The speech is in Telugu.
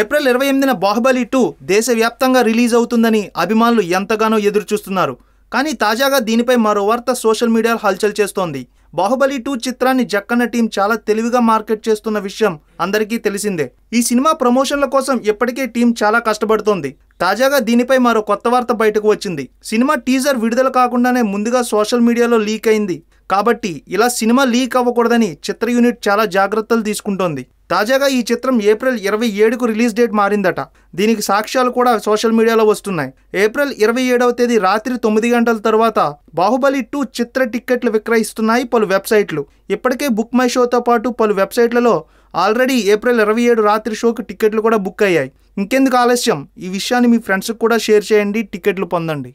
ఏప్రిల్ ఇరవై ఎనిమిదిన బాహుబలి టూ దేశవ్యాప్తంగా రిలీజ్ అవుతుందని అభిమానులు ఎంతగానో ఎదురుచూస్తున్నారు. కానీ తాజాగా దీనిపై మరో వార్త సోషల్ మీడియాలో హల్చల్ చేస్తోంది. బాహుబలి టూ చిత్రాన్ని జక్కన్న టీం చాలా తెలివిగా మార్కెట్ చేస్తున్న విషయం అందరికీ తెలిసిందే. ఈ సినిమా ప్రమోషన్ల కోసం ఇప్పటికే టీం చాలా కష్టపడుతోంది. తాజాగా దీనిపై మరో కొత్త వార్త బయటకు వచ్చింది. సినిమా టీజర్ విడుదల కాకుండానే ముందుగా సోషల్ మీడియాలో లీక్ అయింది. కాబట్టి ఇలా సినిమా లీక్ అవ్వకూడదని చిత్ర యూనిట్ చాలా జాగ్రత్తలు తీసుకుంటోంది. తాజాగా ఈ చిత్రం ఏప్రిల్ ఇరవై ఏడుకు రిలీజ్ డేట్ మారిందట. దీనికి సాక్ష్యాలు కూడా సోషల్ మీడియాలో వస్తున్నాయి. ఏప్రిల్ ఇరవై ఏడవ తేదీ రాత్రి తొమ్మిది గంటల తర్వాత బాహుబలి టూ చిత్ర టిక్కెట్లు విక్రయిస్తున్నాయి పలు వెబ్సైట్లు. ఇప్పటికే బుక్ మై షోతో పాటు పలు వెబ్సైట్లలో ఆల్రెడీ ఏప్రిల్ ఇరవై ఏడు రాత్రి షోకి టిక్కెట్లు కూడా బుక్ అయ్యాయి. ఇంకెందుకు ఆలస్యం? ఈ విషయాన్ని మీ ఫ్రెండ్స్కి కూడా షేర్ చేయండి టిక్కెట్లు పొందండి.